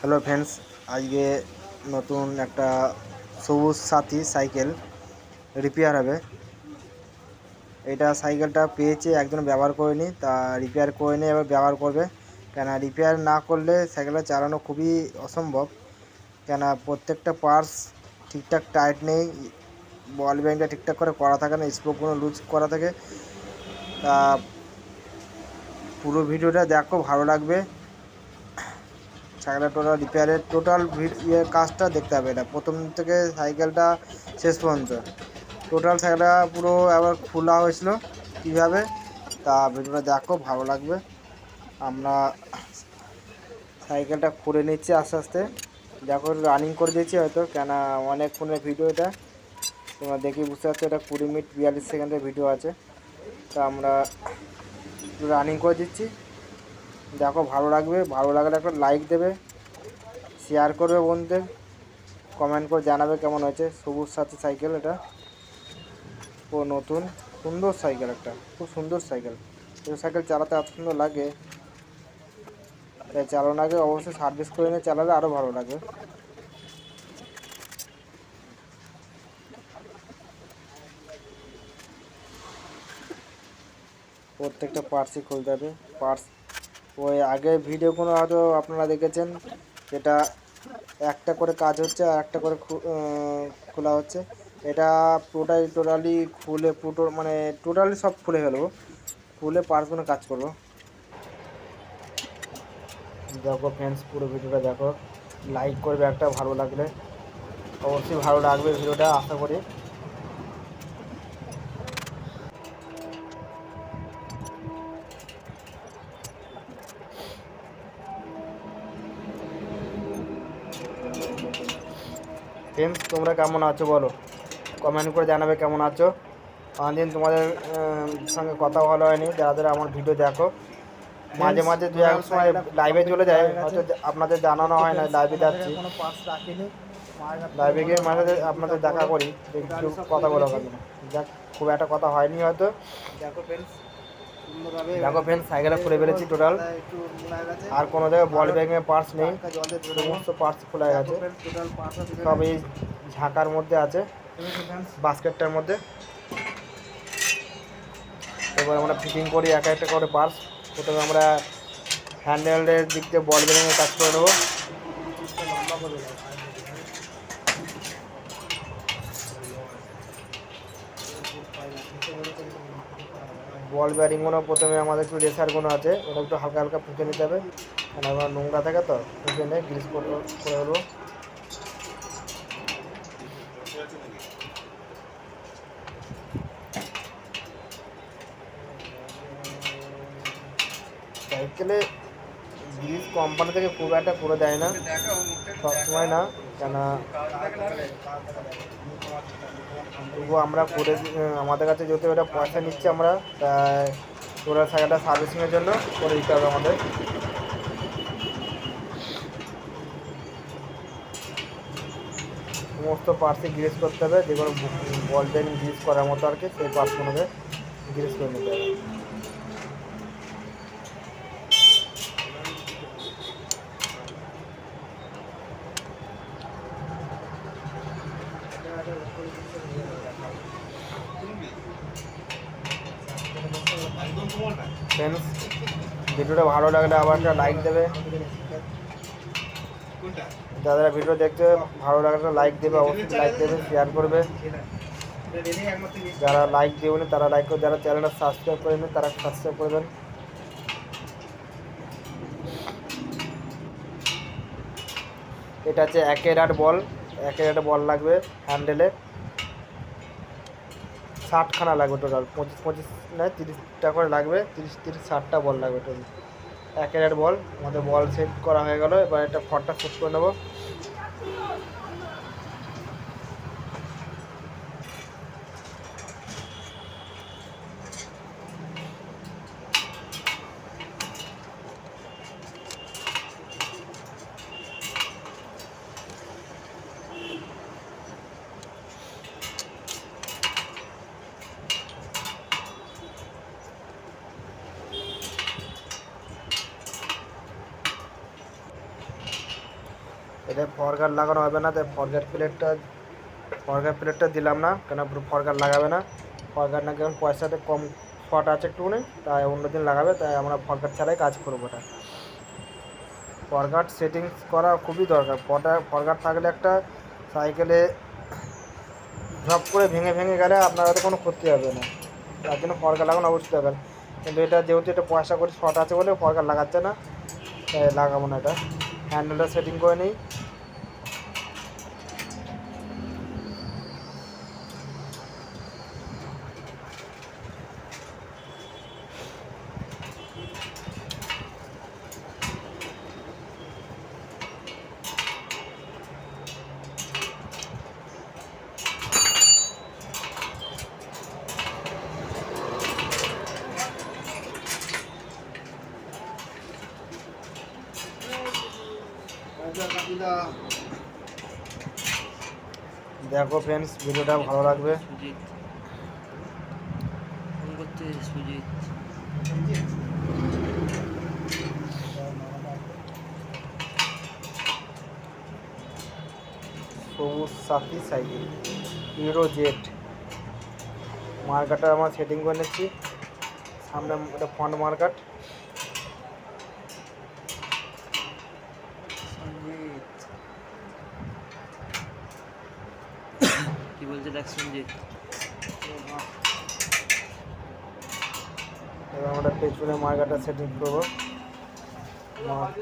Hello friends, আজকে নতুন একটা সবুজ সাথী সাইকেল রিপেয়ার হবে। এটা সাইকেলটা পেয়েছে, একজন ব্যবহার করেনি, তা রিপেয়ার করে নিয়ে এবার ব্যবহার করবে। কেন রিপেয়ার না করলে সাইকেলটা চালানো খুবই অসম্ভব। কেন প্রত্যেকটা পার্টস ঠিকঠাক টাইট নেই বল ব্যাংকটা ঠিকঠাক করে করা থাকে না স্পোকগুলো লুজ করা থাকে। তা পুরো ভিডিওটা দেখো, ভালো লাগবে। সাইকেলটা টোটাল রিপেয়ারের টোটাল ইয়ে কাজটা দেখতে হবে এটা। প্রথম থেকে সাইকেলটা শেষ পর্যন্ত। টোটাল সাইকেলটা পুরো আবার খোলা হয়েছিল কীভাবে, তা ভিডিওটা দেখো, ভালো লাগবে। আমরা সাইকেলটা করে নিচ্ছি আস্তে আস্তে। দেখো রানিং করে দিয়েছি হয়তো কেন অনেকক্ষণের ভিডিও এটা। তোমরা দেখি বুঝতে পারছ, এটা কুড়ি মিনিট বিয়াল্লিশ সেকেন্ডের ভিডিও আছে। তা আমরা রানিং করে দিচ্ছি। দেখো, ভালো লাগবে, ভালো লাগলে একটা লাইক দেবে শেয়ার করবে বন্ধুদের কমেন্ট করে জানাবে কেমন হয়েছে। সবুজ সাথী সাইকেল এটা, ও নতুন, সুন্দর সাইকেল একটা, খুব সুন্দর সাইকেল এই সাইকেল চালাতে এত সুন্দর লাগে। তাই চালানোর আগে অবশ্যই সার্ভিস করে নিয়ে চালালে আরও ভালো লাগে প্রত্যেকটা পার্টসই খুলতে হবে। পার্টস ওই আগের ভিডিওগুলো হয়তো আপনারা দেখেছেন, যেটা একটা করে কাজ হচ্ছে আর একটা করে খোলা হচ্ছে। এটা টোটালি টোটালি খুলে পুটো মানে টোটালি সব খুলে ফেলব। খুলে পার্টসগুলো কাজ করব। দেখো ফ্রেন্ডস পুরো ভিডিওটা দেখো। লাইক করবে একটা, ভালো লাগলে। অবশ্যই ভালো লাগবে ভিডিওটা, আশা করি। ফ্রেন্ডস তোমরা কেমন আছো বলো? কমেন্ট করে জানাবে কেমন আছো? অনেকদিন তোমাদের সঙ্গে কথা ভালো হয়নি, যারা যারা আমার ভিডিও দেখো। মাঝে মাঝে দু এক সময় লাইভে চলে যায়, হয়তো আপনাদের জানানো হয় না লাইভে যাচ্ছি। লাইভে গিয়ে মাঝে আপনাদের দেখা করি, একটু কথা বলা যাক, খুব একটা কথা হয়নি হয়তো। দেখো ফ্রেন্ডস দেখো ফ্রেন্ড সাইকেলে খুলে ফেলেছি টোটাল আর কোনো জায়গায় বল ব্যাগের পার্টস নেই। সমস্ত পার্টস খোলা গেছে। সব এই ঝাঁকার মধ্যে আছে। বাস্কেটটার মধ্যে। এবার আমরা ফিটিং করি, এক একটা করে পার্টস প্রথমে আমরা হ্যান্ডেলের দিক দিয়ে বল বেরিয়ে কাজ করে নেব। বল ব্যারিংগুলো প্রথমে আমাদের একটু রেসারগুলো আছে, ওটা একটু হালকা হালকা ফুঁকে নিতে হবে। কারণ আমার নোংরা থাকে তো ফুঁকে নিয়ে গ্রিস করে করে ফেলব সাইকেলে গ্রিস কোম্পানি থেকে খুব একটা করে দেয় না। সবসময় না কেন তবুও আমরা করে আমাদের কাছে যেহেতু এটা পয়সা নিচ্ছে আমরা, তাই ওরা সাইকেলটা সার্ভিসিংয়ের জন্য করে দিতে হবে আমাদের। সমস্ত পার্টসে গ্রিস করতে হবে, যেগুলো বল বেরিং গ্রিস করার মতো আর কি, সেই পার্টসগুলোকে গ্রিস করে নিতে হবে। ভিডিওটা ভালো লাগলে আবার একটা লাইক দেবে। যারা ভিডিও দেখতে ভালো লাগলে লাইক দেবে, অবশ্যই লাইক দেবে শেয়ার করবে। যারা লাইক দেবেন তারা লাইক করবে যারা চ্যানেলটা সাবস্ক্রাইব করেন, তারা সাবস্ক্রাইব করবেন এটা হচ্ছে একের আট বল একের আট বল লাগবে হ্যান্ডেলে ষাটখানা লাগবে টোটাল পঁচিশ পঁচিশ নয়, তিরিশটা করে লাগবে। তিরিশ তিরিশ, ষাটটা বল লাগবে টোটাল এক বল আমাদের বল সেট করা হয়ে গেল। এবার একটা ফটটা সেট করে নেব। এটা ফরগার্ড লাগানো হবে না তাই ফরগার্ড প্লেটটা ফরগার্ড প্লেটটা দিলাম না কেন ফরগার্ড লাগাবে না ফরগার্ড না এখন পয়সাতে কম ফট আছে একটুখানি তাই অন্যদিন লাগাবে তাই আমরা ফরগার্ড ছাড়াই কাজ করব এটা ফরগার্ড সেটিংস করা খুবই দরকার ফটা ফরগার্ড থাকলে একটা সাইকেলে ঝপ করে ভেঙে ভেঙে গেলে আপনার হয়তো কোনো ক্ষতি হবে না তার জন্য ফরগার্ড লাগানো অবশ্যই দরকার কিন্তু এটা যেহেতু এটা পয়সা করে শর্ট আছে বলে ফরগার্ড লাগাচ্ছে না তাই লাগাবো না এটা হ্যান্ডেলটা সেটিং করে নিই দেখো ফ্রেন্ডস ভিডিওটা ভালো লাগবে। সবুজ সাথী সাইকেল হিরো জেট। মার্কাটা আমার সেটিং করে নিচ্ছি। সামনে এটা ফ্রন্ট মার্কাট কি বলছে দেখ সঞ্জিত এবার আমরা পেছনে মার্কাটা সেটিং করব। মা-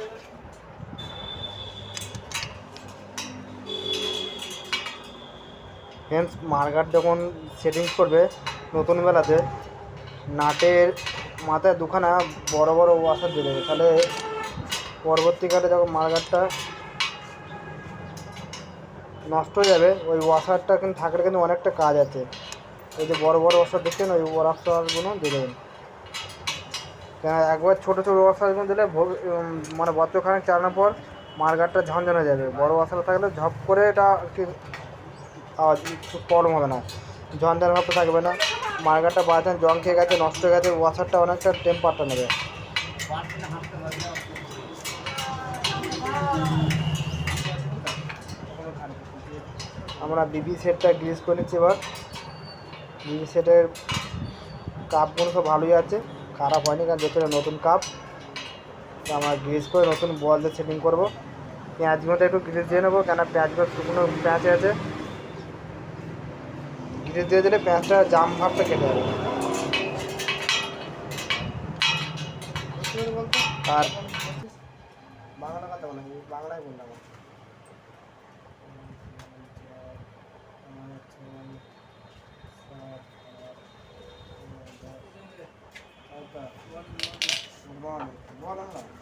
ফ্রেন্ডস মার্কাট যখন সেটিংস করবে নতুন বেলাতে, নাটের মাথায় দুখানা বড় বড় ওয়াশার দিয়ে দেবে তাহলে পরবর্তীকালে যখন মার্কাটটা নষ্ট হয়ে যাবে, ওই ওয়াশারটা কিন্তু থাকলে কিন্তু অনেকটা কাজ আছে। ওই যে বড় বড় ওয়াশার দেখছেন, ওই ওয়াশারগুলো দিয়ে দেবেন। কেন একবার ছোটো ছোটো ওয়াশারগুলো দিলে মানে বছরখানেক চালানোর পর মার্কাটটা ঝনঝন হয়ে যাবে। বড় ওয়াশার থাকলে ঝপ করে এটা কি আওয়াজ প্রবলেম হবে না। ঝনঝন ভাবতে থাকবে না। মার্কাটটা বাজান জং খেয়ে গেছে, নষ্ট হয়ে গেছে ওয়াশারটা অনেকটা টেম্পারটা নেবে। আমরা বিবি সেটটা গ্রিস করে নিচ্ছি এবার। বিবি সেটের কাপগুলো সব ভালোই আছে। খারাপ হয়নি কারণ যেটা নতুন কাপ তো আমরা গ্রিস করে নতুন বল দিয়ে সেটিং করব। পেঁয়াজগুলোতে একটু গ্রিস দিয়ে নেব কেন পেঁয়াজগুলো শুকনো পেঁয়াজ আছে। গ্রিস দিয়ে দিলে পেঁয়াজটা জাম ভাবটা কেটে যাবে। আর বাংলা কথা বলে বাংলায় বললাম। বল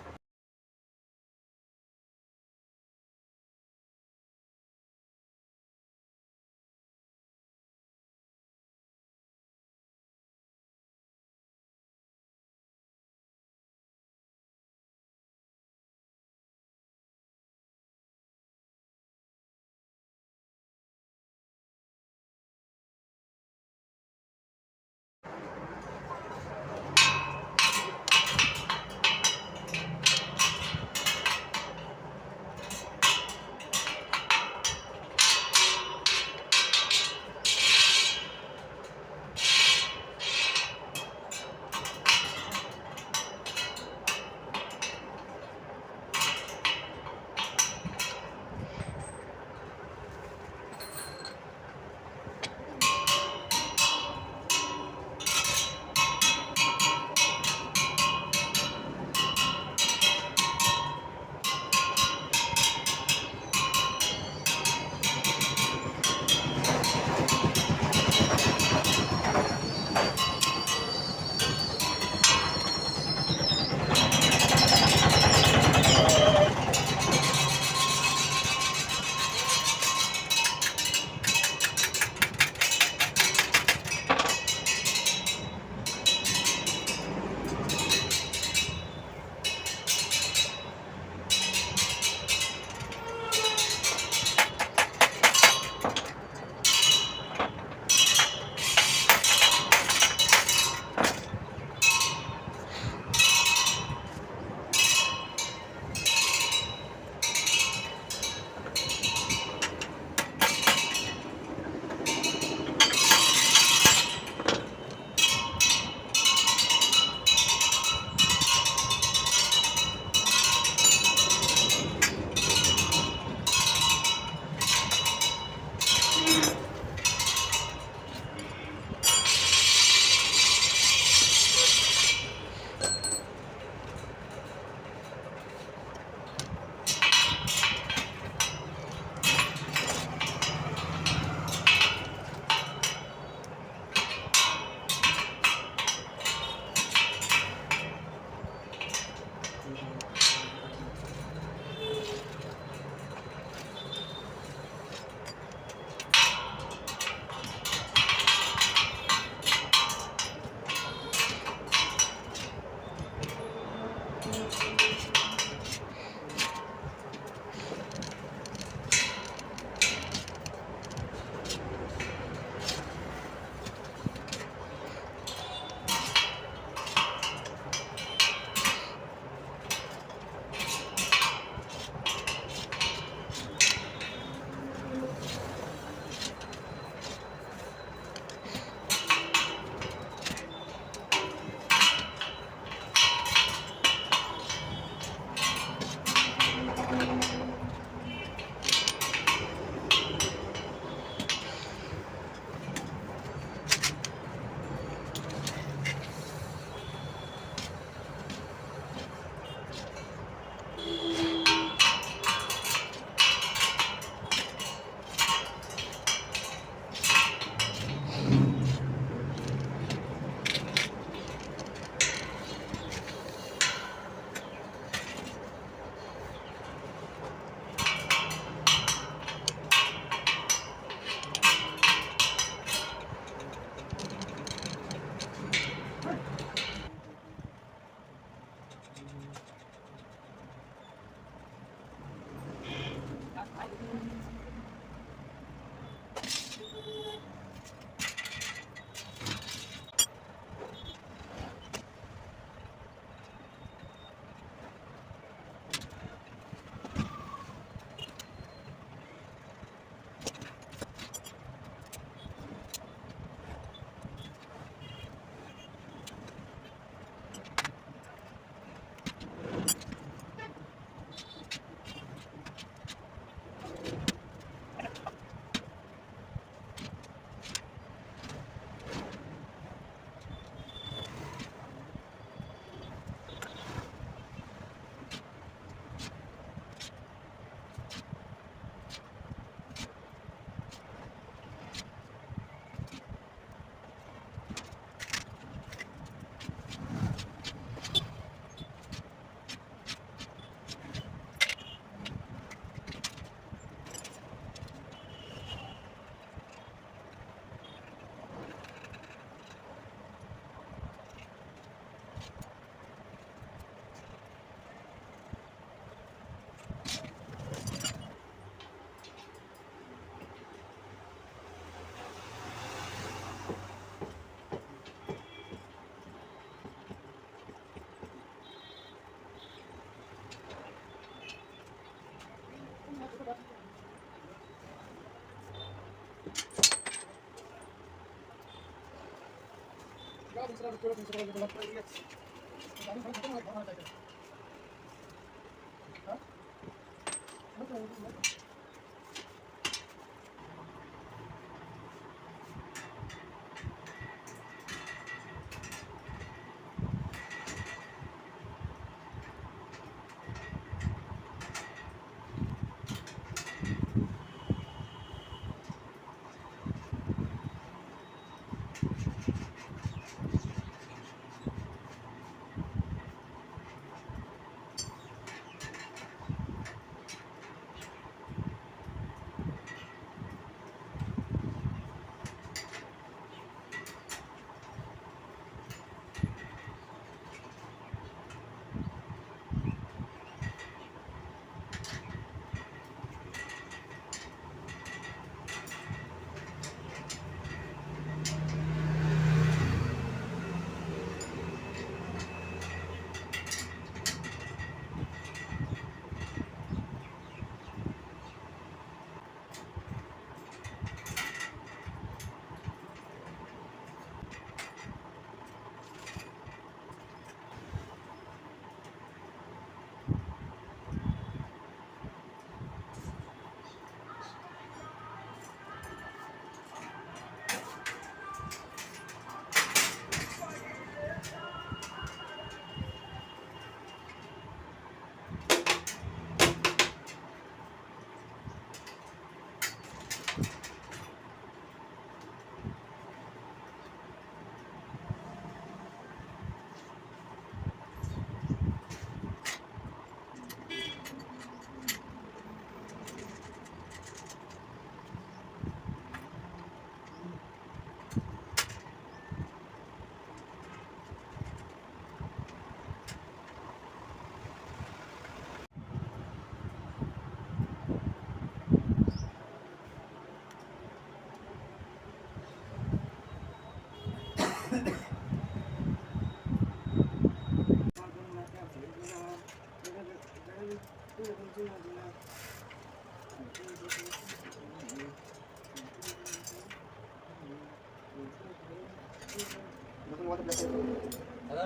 দাদা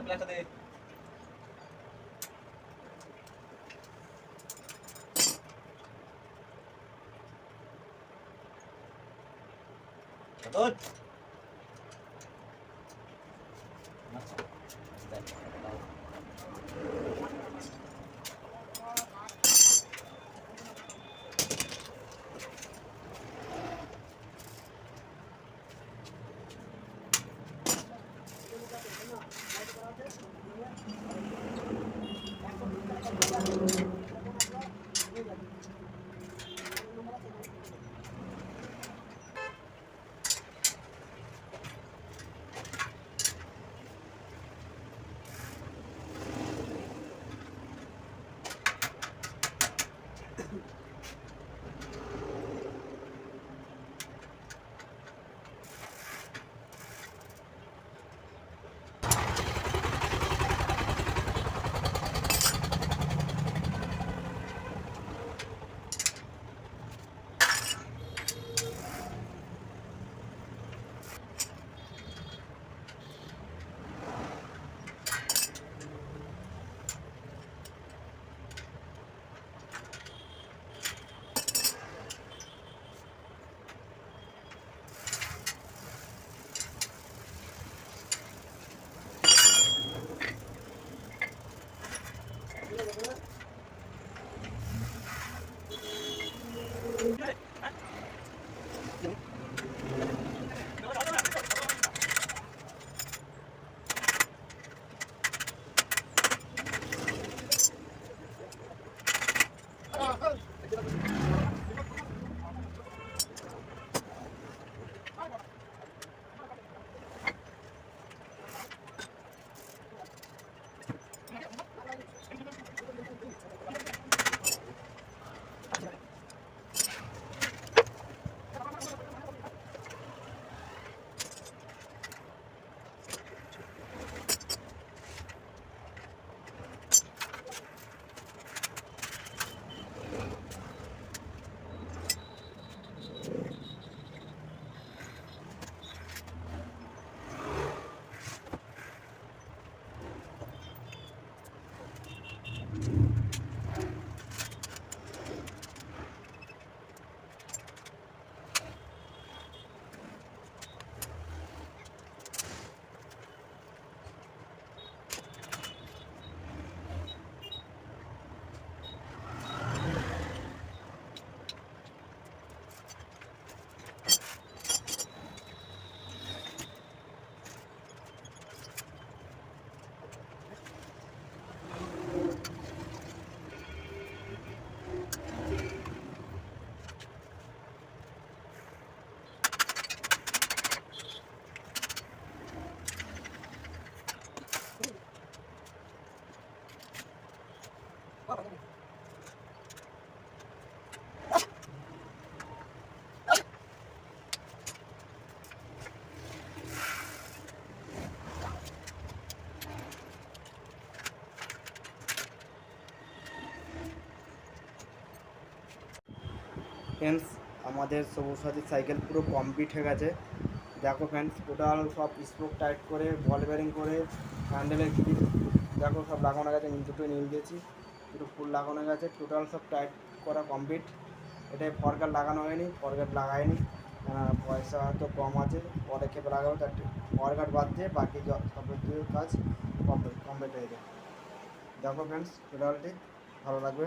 প্ল্যানটা দে Betul. Friends Thank you. আমাদের সবুজ সাথী সাইকেল পুরো কমপ্লিট হয়ে গেছে। দেখো ফ্রেন্ডস টোটাল সব স্পোক টাইট করে বল বেরিং করে হ্যান্ডেলের ক্লিপ দেখো সব লাগানো গেছে দুটো নিয়ে দিয়েছি পুরো ফুল লাগানো গেছে টোটাল সব টাইট করা কমপ্লিট এটাই ফরগার লাগানো হয়নি ফরগার লাগায়নি পয়সা হয়তো কম আছে, পরে খেপে লাগাবো তার ফরগার বাদ দিয়ে বাকি যাবতীয় কাজ কমপ্লিট কমপ্লিট হয়ে যায় দেখো ফ্রেন্ডস টোটালটি ভালো লাগবে।